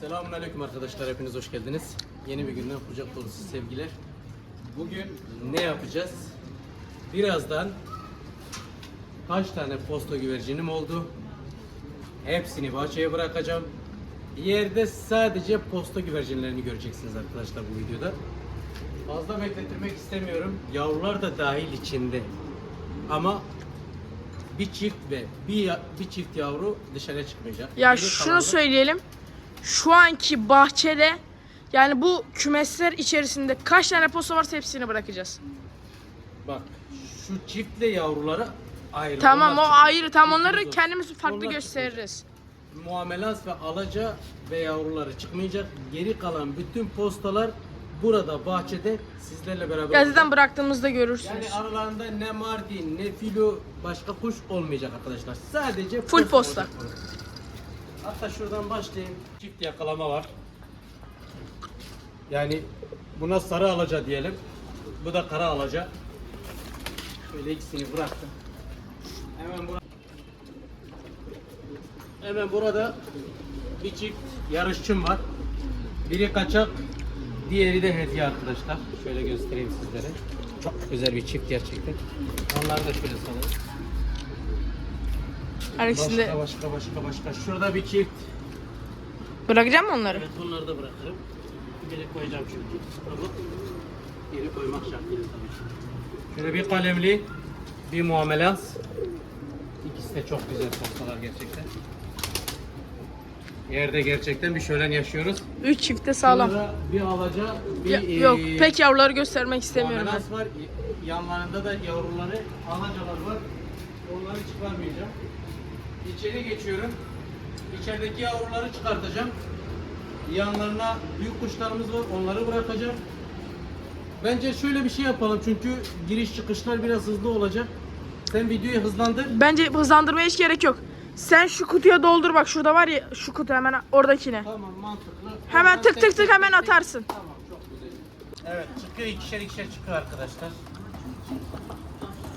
Selamünaleyküm arkadaşlar hepiniz hoş geldiniz. Yeni bir günden kucak dolusu sevgiler. Bugün ne yapacağız? Birazdan kaç tane posta güvercinim oldu? Hepsini bahçeye bırakacağım. Yerde sadece posta güvercinlerini göreceksiniz arkadaşlar bu videoda. Fazla beklettirmek istemiyorum. Yavrular da dahil içinde. Ama bir çift ve bir, bir çift yavru dışarıya çıkmayacak. Ya Geri şunu kalanı- söyleyelim. Şu anki bahçede yani bu kümesler içerisinde kaç tane posta varsa hepsini bırakacağız. Bak şu çiftle yavruları ayrı. Tamam o Onlar çıkıyor. ayrı. Tam onları kendimiz farklı Onlar gösteririz. çıkmayacak. Muamelans ve alaca ve yavruları çıkmayacak. Geri kalan bütün postalar burada bahçede sizlerle beraber. Ya zaten olacak. bıraktığımızda görürsünüz. Yani aralarında ne mardin ne filo başka kuş olmayacak arkadaşlar. Sadece Full posta. olacak burada. Hatta şuradan başlayayım. Çift yakalama var. Yani buna sarı alaca diyelim. Bu da kara alaca. Şöyle ikisini bıraktım. Hemen burada Hemen burada bir çift yarışçım var. Biri kaçak, diğeri de hediye arkadaşlar. Şöyle göstereyim sizlere. Çok güzel bir çift gerçekten. Onları da şöyle salalım. İkisinde Başka başka başka başka. Şurada bir çift. bırakacağım mı onları? Evet bunları da bırakırım. Biri koyacağım çünkü. Ama Biri koymak şart değil tabii. Şöyle bir kalemli, bir muamelans. İkisi de çok güzel postalar gerçekten. Yerde gerçekten bir şölen yaşıyoruz. Üç çifte sağlam. Burada bir alaca, bir Ya- eee, yok pek yavruları göstermek istemiyorum ben. muamelans var. Yanlarında da yavruları, alacalar var. Onları çıkarmayacağım. İçeri geçiyorum. İçerideki yavruları çıkartacağım. Yanlarına büyük kuşlarımız var. Onları bırakacağım. Bence şöyle bir şey yapalım çünkü giriş çıkışlar biraz hızlı olacak. Sen videoyu hızlandır. Bence hızlandırmaya hiç gerek yok. Sen şu kutuya doldur bak şurada var ya şu kutu hemen oradakine. Tamam mantıklı. Hemen tık tık tek tık hemen tek atarsın. Tamam çok güzel. Evet çıkıyor ikişer ikişer çıkıyor arkadaşlar.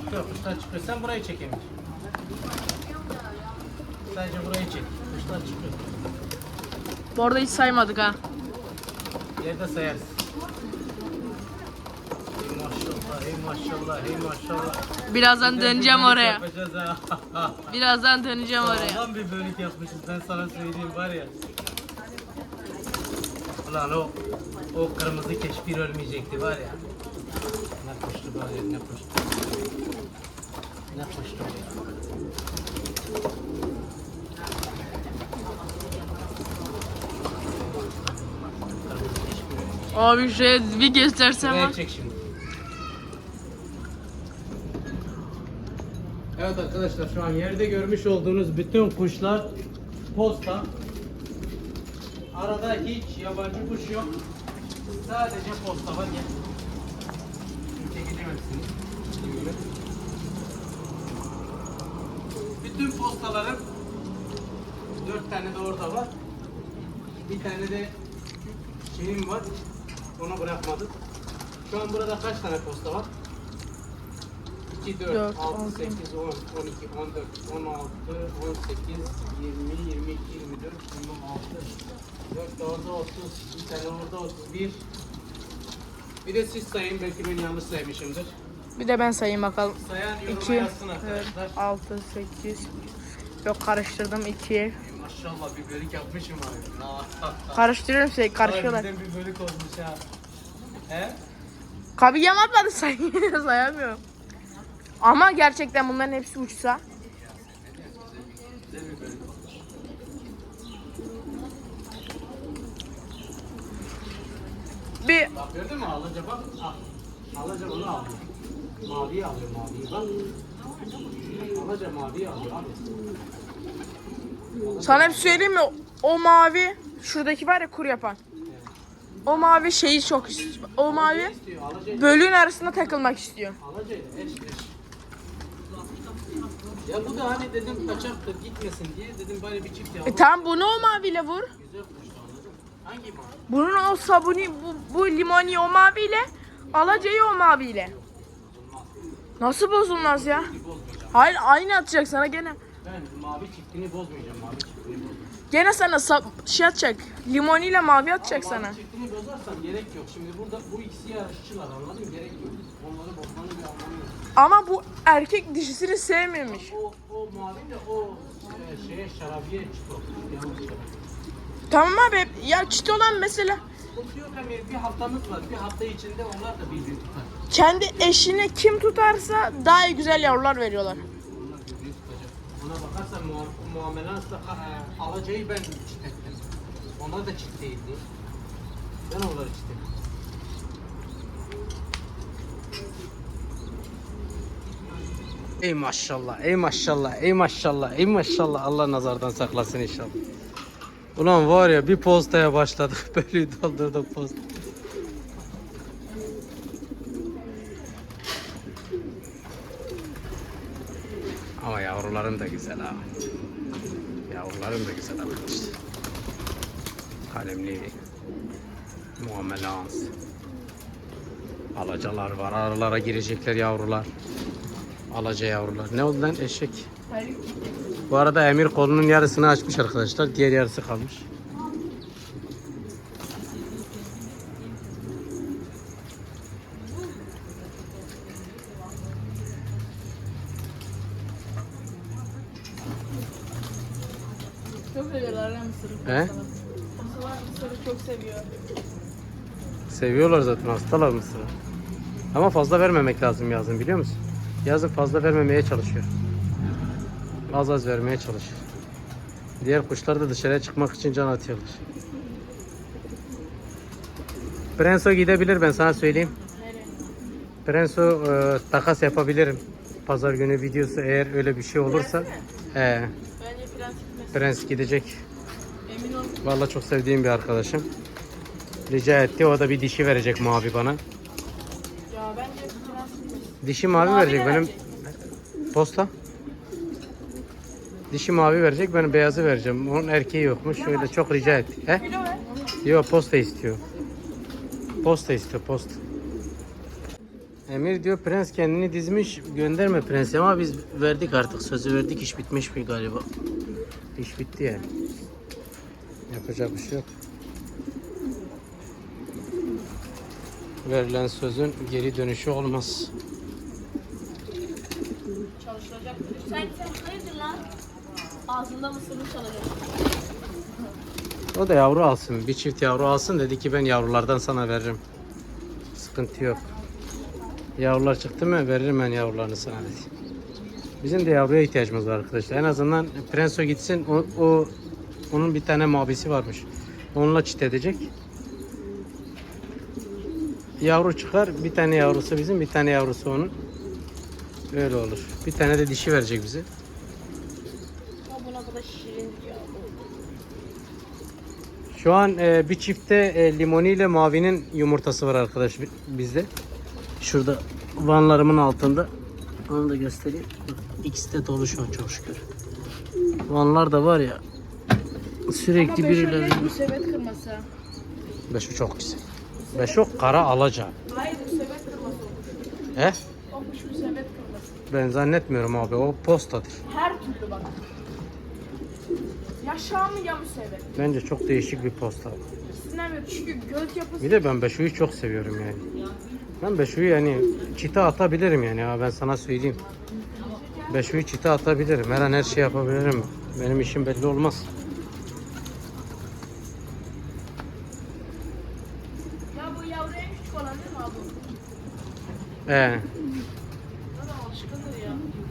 Çıkıyor kuşlar çıkıyor. Sen burayı çek Emir. Sadece burayı çek. Kuşlar çıkıyor. Bu arada hiç saymadık ha. Yerde sayarız. Hey maşallah, hey maşallah, hey maşallah. Birazdan döneceğim oraya. Yapacağız ha. Birazdan döneceğim oraya. Sağlam bir bölük yapmışız ben sana söyleyeyim var ya. Ulan o o kırmızı keşfir ölmeyecekti var ya. Ne kuştu var ya ne kuştu. Ne kuştu ya. Kırmızı keşfir ölmeyecekti. Abi şuraya bir göstersem Şuraya ha. çek şimdi. Evet arkadaşlar şu an yerde görmüş olduğunuz bütün kuşlar posta. Arada hiç yabancı kuş yok. Sadece posta var. Gel. Çekeceğim hepsini. Bütün postalarım dört tane de orada var. Bir tane de şeyim var. Onu bırakmadık. Şu an burada kaç tane posta var? 2, 4, Dört, 6, altı. 8, 10, 12, 14, 16, 18, 20, 22, 24, 26, 4 de orada 30, bir tane orada 31. Bir de siz sayın belki ben yanlış saymışımdır. Bir de ben sayayım bakalım. Sayan yoruma 2, yazsın arkadaşlar. 6, 8. Yok karıştırdım 2. Ey Maşallah bir bölük yapmışım abi. Karıştırıyorum şey karışıyorlar. Harbiden bir bölük olmuş ha. He? Kabiyem atmadı say sayamıyorum. Ama gerçekten bunların hepsi uçsa. Bir Bak gördün mü alınca bak. Al. Alınca onu alıyor. Maviyi alıyor maviyi bak. Sana bir söyleyeyim mi? O mavi şuradaki var ya kur yapan. O mavi şeyi çok istiyor. O mavi bölüğün arasında takılmak istiyor. Ya bu da hani dedim kaçaktır gitmesin diye dedim böyle bir çift yavru. E tamam bunu o maviyle vur. Güzel kuştu anladın mı? Hangi mavi? Bunun o sabuni bu, bu limoni o maviyle alacayı o maviyle. Nasıl bozulmaz ya? Hayır aynı atacak sana gene. Ben mavi çiftini bozmayacağım mavi çiftini bozmayacağım. Gene sana sap, şey atacak. Limoni ile mavi atacak sana. Mavi çiftini bozarsam gerek yok. Şimdi burada bu ikisi yarışçılar anladın mı? Gerek yok. Onları bozmanın bir anlamı yok. Ama bu erkek dişisini sevmemiş. O, o mavi de o e, şeye şarabiye. Yanlış şarap. Tamam abi ya çit olan mesela yok Emir. Bir haftamız var. Bir hafta içinde onlar da birbirini tutar. Kendi eşini kim tutarsa daha iyi güzel yavrular veriyorlar. Ona bakarsan muam muamele asla e, alacayı ben çitettim. Onlar da çit değildi. Ben onları çitettim. Ey maşallah, ey maşallah, ey maşallah, ey maşallah. Allah nazardan saklasın inşallah. Ulan var ya bir postaya başladık. Böyle doldurduk post. Ama yavrularım da güzel ha. Yavrularım da güzel arkadaşlar. Kalemli, muamelans. Alacalar var. Aralara girecekler yavrular. Alaca yavrular. Ne oldu lan eşek? Bu arada Emir kolunun yarısını açmış arkadaşlar. Diğer yarısı kalmış. Çok seviyorlar lan mısırı. He? Mısırlar mısırı çok seviyor. Seviyorlar zaten hastalar mısır. Ama fazla vermemek lazım yazın biliyor musun? Yazın fazla vermemeye çalışıyor. Az az vermeye çalışıyor. Diğer kuşlar da dışarıya çıkmak için can atıyorlar. Prenso gidebilir ben sana söyleyeyim. Prenso e, takas yapabilirim. Pazar günü videosu eğer öyle bir şey olursa. He, prens gidecek. Emin ol. Vallahi çok sevdiğim bir arkadaşım. Rica etti. O da bir dişi verecek mavi bana. Ya bence prens. Dişi mavi, Mavi verecek de benim verecek. posta. Dişi mavi verecek ben beyazı vereceğim. Onun erkeği yokmuş. Şöyle çok rica etti. He? Yok posta istiyor. Posta istiyor posta. Emir diyor prens kendini dizmiş gönderme prensi ama biz verdik artık sözü verdik iş bitmiş mi galiba. İş bitti yani. Yapacak bir şey yok. Verilen sözün geri dönüşü olmaz. Çalışacak. Sen sen hayırdır lan? Ağzında mısırını çalacak. O da yavru alsın. Bir çift yavru alsın dedi ki ben yavrulardan sana veririm. Sıkıntı yok. Yavrular çıktı mı veririm ben yavrularını sana dedi. Bizim de yavruya ihtiyacımız var arkadaşlar. En azından Prenso gitsin. O, o onun bir tane mavisi varmış. Onunla çit edecek. Yavru çıkar. Bir tane yavrusu bizim, bir tane yavrusu onun. Öyle olur. Bir tane de dişi verecek bize. Şu an e, bir çifte e, limoni ile mavinin yumurtası var arkadaş bi- bizde. Şurada vanlarımın altında. Onu da göstereyim. İkisi de dolu şu an çok şükür. Vanlar da var ya sürekli birileri. bu sepet kırması. Beşo çok güzel. Beşo kara alaca. Hayır bu sepet kırması. He? Olmuş bu sepet kırması. Ben zannetmiyorum abi o postadır. Her türlü bak. Ya Şam'ı ya müsebet. Bence çok değişik bir posta. İkisinden. Çünkü göz yapısı Bir de ben Beşo'yu çok seviyorum yani. Ben Beşo'yu yani çite atabilirim yani ya ben sana söyleyeyim. Beşo'yu çite atabilirim. Her an her şey yapabilirim. Benim işim belli olmaz. Ya bu yavru en küçük olan değil mi abi? Ee,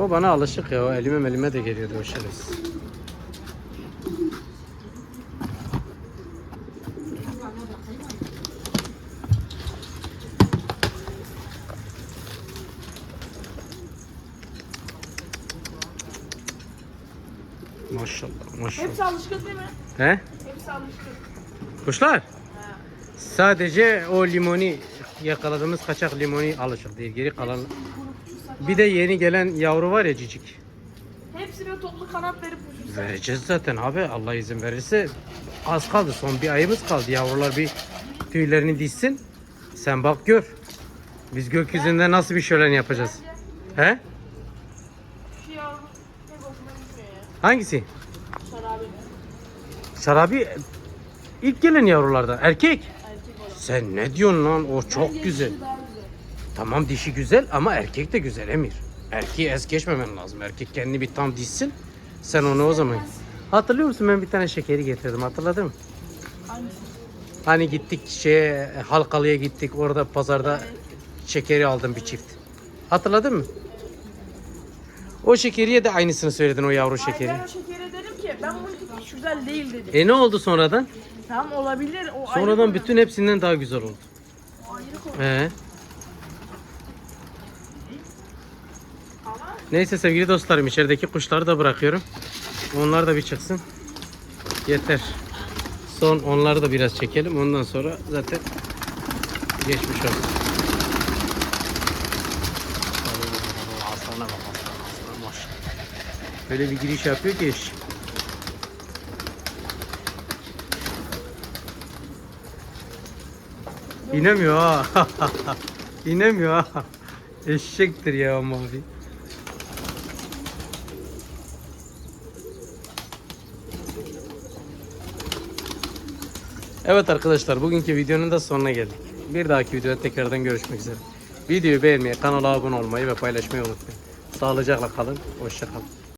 o bana alışık ya. O elime elime de geliyordu o şerefsiz. Maşallah maşallah. Hepsi alışkın değil mi? He? Hepsi alışkın. Kuşlar? Ha. Sadece o limoni yakaladığımız kaçak limoni alışık değil. Geri kalan. Bir de yeni gelen yavru var ya cicik. Hepsine toplu kanat verip uçursa. Vereceğiz zaten abi Allah izin verirse. Az kaldı son bir ayımız kaldı. Yavrular bir tüylerini dizsin. Sen bak gör. Biz gökyüzünde nasıl bir şölen yapacağız? Bence He? şu yavru. Hangisi? Sarabi ilk gelen yavrulardan. Erkek. Sen ne diyorsun lan? O çok güzel. Tamam dişi güzel ama erkek de güzel Emir. Erkeği es geçmemen lazım. Erkek kendini bir tam dişsin. Sen onu o zaman. Hatırlıyor musun ben bir tane şekeri getirdim hatırladın mı? Hani gittik şeye Halkalı'ya gittik orada pazarda şekeri aldım bir çift. Hatırladın mı? O şekeriye de aynısını söyledin o yavru şekeri. ben o şekere dedim ki ben bunu hiç güzel değil dedim. E ne oldu sonradan? Tamam olabilir. O ayrı Sonradan konu. bütün hepsinden daha güzel oldu. O ayrı konu. He. Ama Neyse sevgili dostlarım içerideki kuşları da bırakıyorum. Onlar da bir çıksın. Yeter. Son onları da biraz çekelim. Ondan sonra zaten geçmiş olsun. Böyle bir giriş yapıyor ki eş. İnemiyor ha. İnemiyor ha. Eşektir ya mavi. Evet arkadaşlar bugünkü videonun da sonuna geldik. Bir dahaki videoda tekrardan görüşmek üzere. Videoyu beğenmeyi, kanala abone olmayı ve paylaşmayı unutmayın. Sağlıcakla kalın, hoşça kalın.